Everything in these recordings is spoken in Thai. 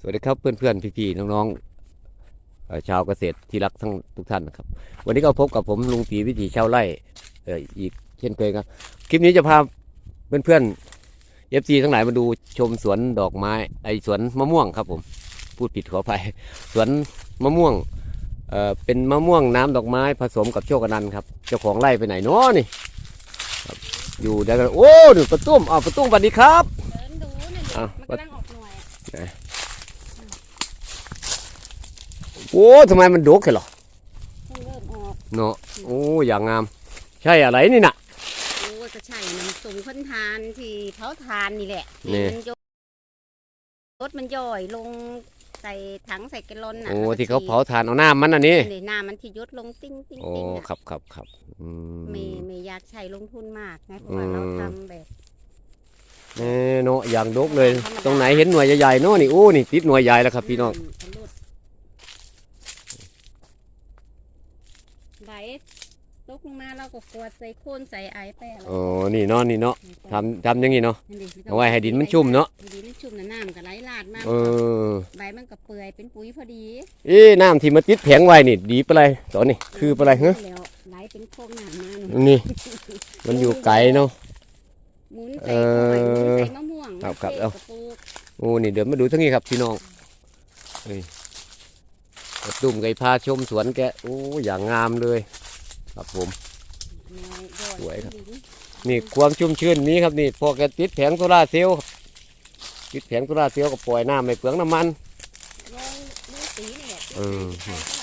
สวัสดีครับเพื่อนๆพี่ๆน้องๆเอ่อชาวเกษตรที่รักทั้งทุกท่านนะครับ วันนี้ก็พบกับผมลุงปีวิถีชาวไร่เอ่ออีกเช่นเคยครับ คลิปนี้จะพาเพื่อนๆเอฟซีทั้งหลายมาดูชมสวนดอกไม้ไอสวนมะม่วงครับผมพูดผิดขออภัยสวนมะม่วงเอ่อเป็นมะม่วงน้ำดอกไม้ผสมกับโชคอนันต์ครับเจ้าของไร่ไปไหนเนาะนี่ครับอยู่ได้กันโอ้ดูประตุ้มอ้าวประตุ้มสวัสดีครับเดินดูนี่อะมันกำลังออกหน่วยอะ โอ้ทำไมมันดกแค่หรอเพิ่งเริ่มออกเนาะโอ้อย่างงาม ใช่อะไรนี่น่ะโอ้ยก็ใช่มันสูงพ้นทานที่เผาทานนี่แหละนี่ที่มันโยรถมันย่อยลงใส่ถังใส่แกลลอนน่ะโอ้แล้วก็ที่เขาเผาถ่านเอาหน้ามันอันนี้นี่น้ำมันที่ยดลงติ้งติ้งโอ้ติ้งน่ะครับครับครับอืมไม่ไม่อยากใช้ลงทุนมากนะเพราะว่าอืมเราทำแบบเอ้เนาะอย่างดกเลย ตรงไหนเห็นหน่วยใหญ่ๆเนาะนี่โอ้นี่ติดหน่วยใหญ่แล้วครับพี่น้อง มทะลุ ไหลตกลงมาเราก็กวาดใส่โคนใส่ไอไปอะไรอ๋อ นี่เนาะนี่เนาะทำทำอย่างนี้เนาะนั่นดิเอาไว้ให้ดินมันชุ่มเนอะให้ดินมันชุ่มน่ะน้ำก็ไหลลาดมาเออใบมันก็เปื่อยเป็นปุ๋ยพอดีเอ้น้ำที่มาติดแผงไว้นี่ดีไปเลยตอนนี้คือไปเลยเฮ้แล้วไหลเป็นโค้งน้ำมาหนูนี่มันอยู่ไกลเนาะหมุนใส่กล้วยหมุนใส่มะม่วงครับครับเอ้เอาปลูกโอ้นี่เดี๋ยวมาดูทั้งนี้ครับพี่น้องเฮ้ย กระตุ้มไก่พาชมสวนแกโอ้อย่างงามเลย ครับผมแนวยอดสวยครับดินนี่ความชุ่มชื้นนี้ครับนี่พอแกติดแผงโซลาร์เซลล์ครับติดแผงโซลาร์เซลล์ก็ปล่อยน้ำไม่เปลืองน้ำมันลองดูสีนี่แหละเออใส่เข้าไป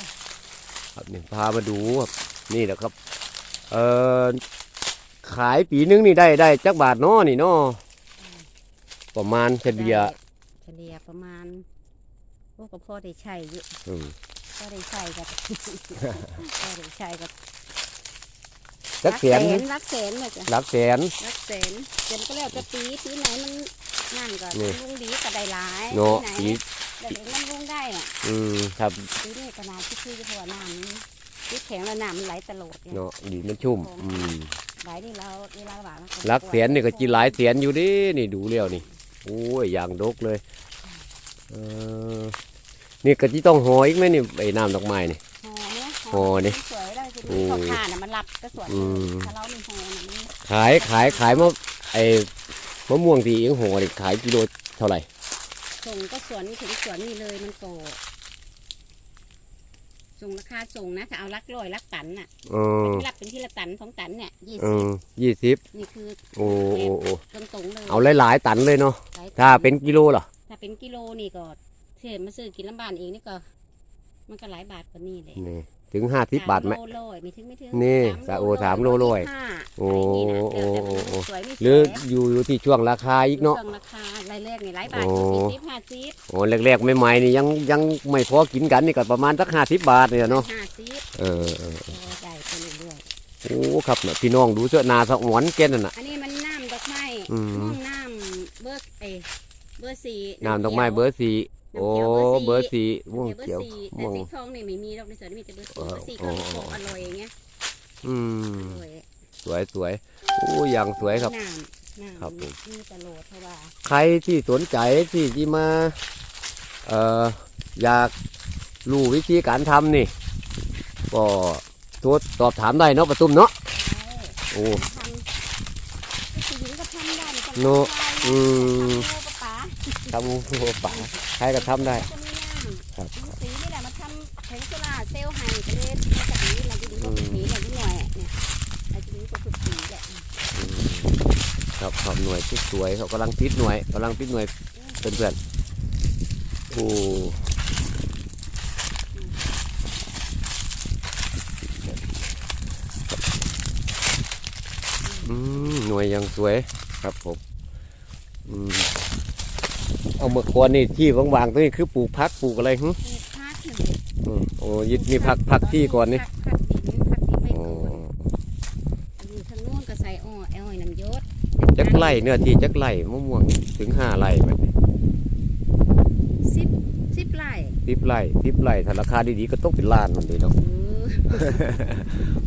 ครับนี่พามาดูครับนี่แหละครับ เอ่อขายปีนึงนี่ได้ได้จักบาทเนาะนี่เนาะประมาณเฉลี่ยเฉลี่ยประมาณพวกก็พอได้ใช้อยู่อืม พอได้ใช้กับพอได้ใช้กับจักแสนรักแสนเลยจ้ะหลักแสนรักแสนเดือนก็แล้วจะปีปีไหนมันนั่นก็นี่ลุงดีก็ได้หลายเนาะปีปีไหนแต่เด็กมันลุงได้อะอืมครับปีนี้ขนาดที่คือจะหัวน้ำนี่ที่แข็งแล้วน้ำมันไหลตลอดเนี่ยเนาะดีมันชุ่มอืมไหลนี่เราเวลาหวานหลักแสนนี่ก็จีหลายแสนอยู่ดินี่ดูเรียวนี่โอ้ยอย่างดกเลยเออ นี่ก็จีต้องหออีกไหมนี่ไอ้น้ำดอกไม้นี่ห่อเนี่ยห่อนี่สวยได้คือโอ้ขอผ่านอะมันรับก็สวยอืม ถ้าเรามีห่อน่ะมันขายขายขายมะไอ้มะม่วงที่เอียงหัวนี่ขายกิโลเท่าไหร่ส่งก็สวนถึงสวนนี่เลยมันโตส่งราคาส่งนะถ้าเอาลักร้อยลักตันน่ะเออที่รับเป็นที่ละตันสองตันเนี่ยยี่เอสิบอยี่สิบนี่คือโอ้โอ้โอ้ตรงๆเลยเอาหลายๆตันเลยเนาะหลยตัถ้าเป็นกิโลเหรอถ้าเป็นกิโลนี่ก็เทียมาซื้อกินลำบานเองนี่ก็ มันก็หลายบาทกว่านี่เลยนี่ ถึงห้าสิบบาทไหมสโลร้อยไม่ถึงไม่ถึงนี่สสาโอสามโลร้อยห้าโอ้ะไรย่างงี้นะโอ้แล้วแต่โอ้โอ้ สวยไม่สวยหรืออยู่อยู่ที่ช่วงราคาอีกเนาะเครื่องราคารายแรกนี่หลายบาทโอ้ สี่สิบห้าสิบโอ้แรกๆใหม่ๆนี่ยังยังไม่พอกินกันนี่ก็ประมาณสักห้าสิบบาทเนี่ยเนาะห้าสิบเออเออพอได้ไปเรื่อยโอ้ครับเนี่ยพี่น้องดูเสื้อนาสะหวนแกนนั่นน่ะ ๆอันนี้มันน้ำดอกไม้อืม ม่วงน้ำเบอร์เอยเบอร์สี่น้ำดอกไม้เบอร์สี่ โอ้เบอร์สี่ม่วงเบอเขียวร์สี่แต่ม่วง สีทองนี่ไม่มีดอกในสวนมีแต่เบอร์สี่เออเบอร์สี่โอ้ก็อร่อยอย่างเงี้ยอืม อร่อยสวยสวยโอ้อย่างสวยครับ น้ำน้ำครับผม มีตลอดเพราะว่าใครที่สนใจที่ที่มา เอ่อ อยากรู้วิธีการทำนี่ ก็โทรสอบถามได้เนาะประตุ้มเนาะ โอ้ ทำผู้หญิงก็ทำได้ไม่ต้องโน่ทำอืม ทำโลกระป๋า ทำโอ้ป่าใครก็ทำได้จะมีน้ำครับมีสีนี่แหละมาทำแผงโซล่าร์เซลล์ให้ก็เลยมาจากนี้เราจะดูว่าสีอย่างที่หน่อยเนี่ยเราจะดูว่าคือสีแหละครับครับหน่วยที่สวยเขากำลังติดหน่วยกำลังติดหน่วยเพื่อนเพื่อนๆโอ้อืมหน่วยยังสวยครับผมอืม เอาเมื่อก่อนนี่ที่ว่างๆตรงนี้คือปลูกพักปลูกอะไรหึปลูกพักหนึ่งอืมโอ้ยิดนี่พักพักที่ก่อนนี่พักพักดินพักดินไปโอ้ก่อนอยู่ทางโน้นก็ใส่อ้อแอลน้ำยศจักไร่เนื้อที่จักไร่มะม่วงถึงห้าไร่ไหมสิบสิบไร่สิบไร่สิบไร่ถ้าราคาดีๆก็ต้องเป็นล้านมันดีเนาะเออ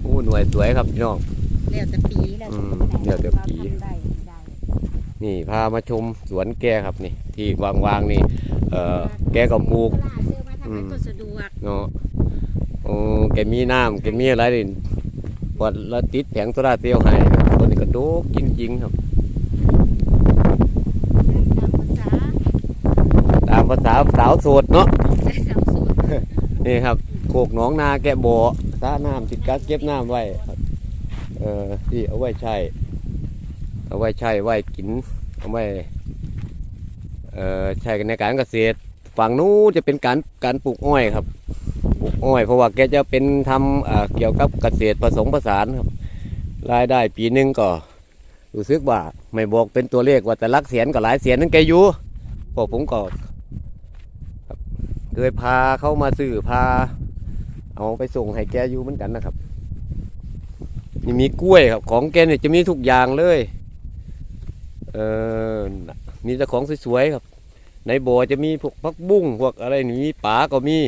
โอ้หน่วยสวยครับพี่น้องแล้วแต่ปีแล้วอืมแล้วแต่ปี นี่พามาชมสวนแกครับนี่ ที่วางๆนี่ เอ่อแกก็ปลูกโซล่าเซลล์มาทำให้ตัวสะดวกเนาะโอ้แกมีน้ำแกมีอะไรนี่พอเราติดแผงโซล่าร์เซลล์ให้คนนี้ก็โดกจริงๆครับ ตามภาษาตามภาษาสาวโสดเนาะใช้สาวสวยนี่ครับโคกหนองนาแกะบ่อสระน้ำติดกักเก็บน้ำไว้ครับเออที่เอาไว้ใช้ เอาไว้ใช้ไว้กินเอาไว้ใช้กันในการเกษตร ฝั่งนู้นจะเป็นการการปลูกอ้อยครับ ปลูกอ้อย เพราะว่าแกจะเป็นทำเเกี่ยวกับเกษตรผสมผสานครับ รายได้ปีหนึ่งก็รู้สึกว่าไม่บอกเป็นตัวเลขว่าแต่ลักเสียนก็หลายเสียนนั่นแกอยู่พวกผมก็เคยพาเข้ามาซื้อพา เอาไปส่งให้แกอยู่เหมือนกันนะครับนี่มีกล้วยครับ ของแกเนี่ยจะมีทุกอย่างเลย เออมีแต่ของสวยๆครับ ในบ่อจะมีพวกพักบุ้งพวกอะไรนี่มีปลาก็มี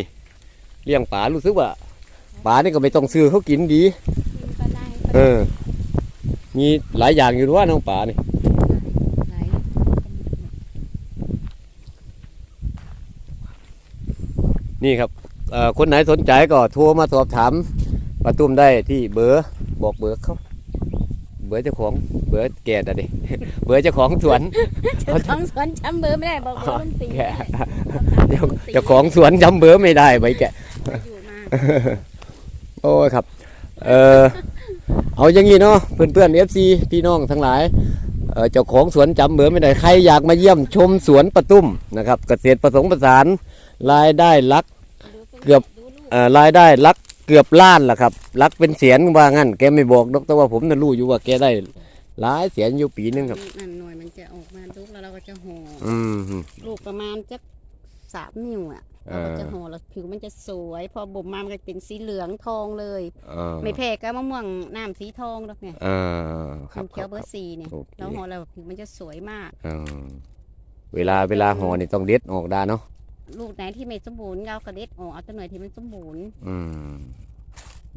เลี้ยงปลารู้สึกว่าปลานี่ก็ไม่ต้องซื้อเขากินดีกินปลาได้เออ มีหลายอย่างอยู่ด้วยน้องปลานี่ไหลนี่ครับเอ่อคนไหนสนใจก็โทรมาสอบถามปาตุ้มได้ที่เบอร์บอกเบอร์เขา เบอร์เจ้าของเบอร์แก่แต่ดิเบอร์เจ้าของสวนเจ้าของสวนจำเบอร์ไม่ได้บอกเบอร์ลุงตีแกเจ้าเจ้าของสวนจำเบอร์ไม่ได้ไว้แกอยู่มาโอ้ยครับ เออเอาอย่างนี้เนาะเพื่อนเพื่อนเอฟซีพี่น้องทั้งหลายเอ่อเจ้าของสวนจำเบอร์ไม่ได้ใครอยากมาเยี่ยมชมสวนปะตุ้มนะครับ เกษตรผสมผสานรายได้หลักเกือบดูลูกเอ่อรายได้หลัก เกือบล้านล่ะครับหลักเป็นเสียนว่างั้นแกไม่บอกดอกแต่ว่าผมน่ะรู้อยู่ว่าแกได้หลายแสนอยู่ปีหนึงครับ นั่นหน่วยมันจะออกมาลูกแล้วเราก็จะห่ออืม ลูกประมาณจะสามนิ้วอะเอเราอก็จะห่อแล้วผิวมันจะสวย พอบ่มมามันก็เป็นสีเหลืองทองเลยเออไม่แพ้กับมะม่วงน้ำสีทองหรอกเนี่ยเออครับน้ำเขียวเบอร์สี่เนี่ยโอเคเราห่อแล้วผิวมันจะสวยมากเออเวลาเวลาห่อนี่ต้องเด็ดออกได้เนาะ ลูกไหนที่ไม่สมบูรณ์เราก็เด็ดออกเอาตัวหน่วยที่มันสมบูรณ์ อืม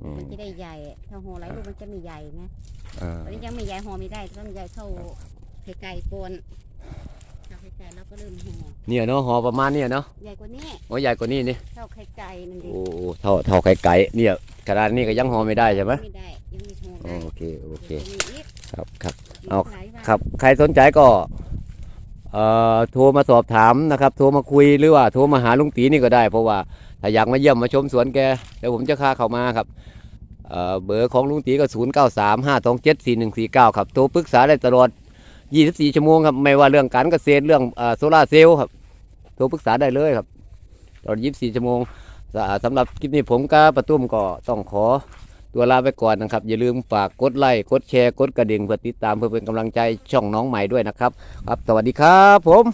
อืมมันจะได้ใหญ่ ถ้าห่อหลายลูกมันจะไม่ใหญ่ไงเออตอนนี้ยังไม่ใหญ่ห่อไม่ได้ต้องใหญ่เท่าไข่ไก่โกนถ้าไข่ไก่เราก็เริ่มห่อเนี่ยเนาะห่อประมาณเนี่ยเนาะใหญ่กว่านี้โอ้ใหญ่กว่านี้นี่เท่าไข่ไก่นั่นเอโอ้งเท่าเท่าไข่ไก่เนี่ยขนาดนี้ก็ยังห่อไม่ได้ใช่ไหมไม่ได้ยังไม่ห่อได้โอเคโอเคดี๋ยวจะมีอีกครับครับมีเอา หลยว่ครับ ใครสนใจก็เอ่อ โทรมาสอบถามนะครับ โทรมาคุยหรือว่าโทรมาหาลุงตีนี่ก็ได้ เพราะว่าถ้าอยากมาเยี่ยมมาชมสวนแกเดี๋ยวผมจะค่าเข้ามาครับเบอร์ของลุงตีก็ 0 9 3 5 2 7 4 1 4 9 ครับ โทรปรึกษาได้ตลอด 24 ชั่วโมงครับ ไม่ว่าเรื่องการเกษตรเรื่องโซลาเซลล์ครับ โทรปรึกษาได้เลยครับ ตลอด 24 ชั่วโมงสะสำหรับคลิปนี้ผมกับประตุ้มก็ต้องขอ ตัวลาไปก่อนนะครับ อย่าลืมฝากกดไลค์กดแชร์กดกระดิ่งเพื่อติดตามเพื่อเป็นกำลังใจช่องน้องใหม่ด้วยนะครับ ครับ สวัสดีครับผม